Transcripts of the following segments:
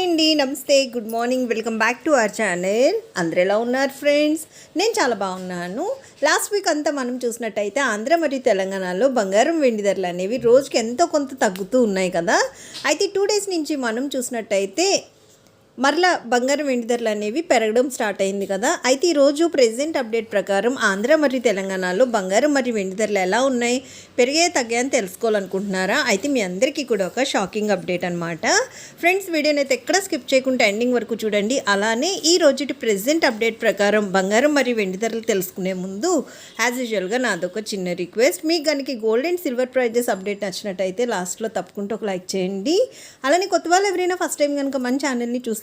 Hi అండి నమస్తే good morning welcome back to our channel. అందరు ఎలా ఉన్నారు ఫ్రెండ్స్? నేను చాలా బాగున్నాను. లాస్ట్ వీక్ అంతా మనం చూసినట్టయితే ఆంధ్ర మరియు తెలంగాణలో బంగారం వెండి ధరలు అనేవి రోజుకి ఎంతో కొంత తగ్గుతూ ఉన్నాయి కదా. అయితే టూ డేస్ నుంచి మనం చూసినట్టయితే మరలా బంగారం వెండి ధరలు అనేవి పెరగడం స్టార్ట్ అయింది కదా. అయితే ఈరోజు ప్రెసెంట్ అప్డేట్ ప్రకారం ఆంధ్ర మరియు తెలంగాణలో బంగారం మరియు వెండి ధరలు ఎలా ఉన్నాయి పెరిగే తగ్గాయని తెలుసుకోవాలనుకుంటున్నారా? అయితే మీ అందరికీ కూడా ఒక షాకింగ్ అప్డేట్ అనమాట ఫ్రెండ్స్ వీడియోని అయితే ఎక్కడ స్కిప్ చేయకుండా ఎండింగ్ వరకు చూడండి. అలానే ఈ రోజుటి ప్రెసెంట్ అప్డేట్ ప్రకారం బంగారం మరియు వెండి ధరలు తెలుసుకునే ముందు యాజ్ యూజువల్గా నాదొక చిన్న రిక్వెస్ట్. మీకు కనుక gold and silver prizes update నచ్చినట్టయితే లాస్ట్లో తప్పకుండా ఒక లైక్ చేయండి. అలానే కొత్త వాళ్ళు ఎవరైనా ఫస్ట్ టైం కనుక మన ఛానల్ని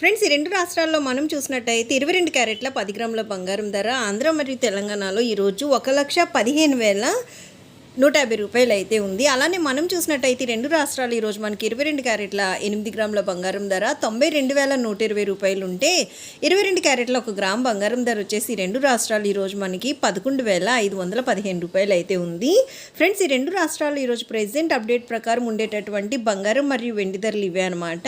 ఫ్రెండ్స్ ఈ రెండు రాష్ట్రాల్లో మనం చూసినట్టయితే ఇరవై రెండు క్యారెట్ల పది గ్రాముల బంగారం ధర ఆంధ్ర మరియు తెలంగాణలో ఈరోజు ఒక లక్ష పదిహేను వేల నూట యాభై రూపాయలు అయితే ఉంది. అలానే మనం చూసినట్టయితే రెండు రాష్ట్రాలు ఈరోజు మనకి ఇరవై రెండు క్యారెట్ల ఎనిమిది గ్రాముల బంగారం ధర తొంభై రెండు వేల నూట ఇరవై రూపాయలు ఉంటే ఇరవై రెండు క్యారెట్ల ఒక గ్రామ్ బంగారం ధర వచ్చేసి రెండు రాష్ట్రాలు ఈరోజు మనకి పదకొండు వేల ఐదు వందల పదిహేను రూపాయలు అయితే ఉంది. ఫ్రెండ్స్ ఈ రెండు రాష్ట్రాలు ఈరోజు ప్రెసిడెంట్ అప్డేట్ ప్రకారం ఉండేటటువంటి బంగారం మరియు వెండి ధరలు ఇవే అనమాట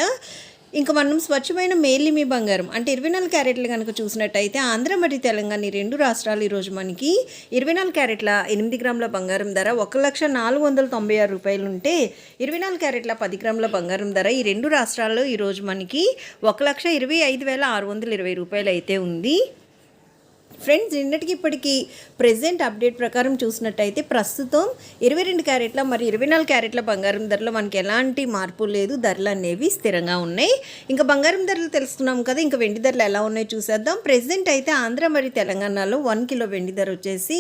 ఇంకా మనం స్వచ్ఛమైన మేలి మీ బంగారం. అంటే ఇరవై నాలుగు క్యారెట్లు కనుక చూసినట్టయితే ఆంధ్ర మరియు తెలంగాణ ఈ రెండు రాష్ట్రాలు ఈరోజు మనకి ఇరవై నాలుగు క్యారెట్ల ఎనిమిది గ్రాముల బంగారం ధర ఒక లక్ష నాలుగు వందల తొంభై ఆరు రూపాయలు ఉంటే ఇరవై నాలుగు క్యారెట్ల పది గ్రాముల బంగారం ధర ఈ రెండు రాష్ట్రాల్లో ఈరోజు మనకి ఒక లక్ష ఇరవై ఐదు వేల ఆరు వందల ఇరవై రూపాయలు అయితే ఉంది. ఫ్రెండ్స్ నిన్నటికి ఇప్పటికీ ప్రెసెంట్ అప్డేట్ ప్రకారం చూసినట్టయితే ప్రస్తుతం ఇరవై రెండు క్యారెట్ల మరి ఇరవై నాలుగు క్యారెట్ల బంగారం ధరలో మనకి ఎలాంటి మార్పు లేదు. ధరలు అనేవి స్థిరంగా ఉన్నాయి. ఇంకా బంగారం ధరలు తెలుసుకున్నాం కదా ఇంకా వెండి ధరలు ఎలా ఉన్నాయో చూసేద్దాం. ప్రెసెంట్ అయితే ఆంధ్ర మరియు తెలంగాణలో వన్ కిలో వెండి ధర వచ్చేసి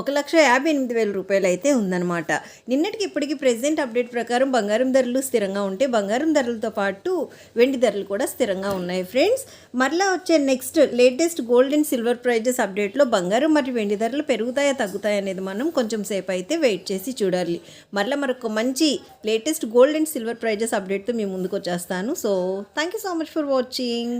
ఒక లక్ష యాభై ఎనిమిది వేల రూపాయలు అయితే ఉందన్నమాట. నిన్నటికి ఇప్పటికి ప్రెసెంట్ అప్డేట్ ప్రకారం బంగారం ధరలు స్థిరంగా ఉంటే బంగారం ధరలతో పాటు వెండి ధరలు కూడా స్థిరంగా ఉన్నాయి ఫ్రెండ్స్. మరలా వచ్చే next latest gold and silver prizes అప్డేట్లో బంగారం మరియు వెండి ధరలు పెరుగుతాయా తగ్గుతాయా అనేది మనం కొంచెం సేపు అయితే వెయిట్ చేసి చూడాలి. మరలా మరొక మంచి latest gold and silver prizes అప్డేట్తో మీ ముందుకు వచ్చేస్తాను. So thank you so much for watching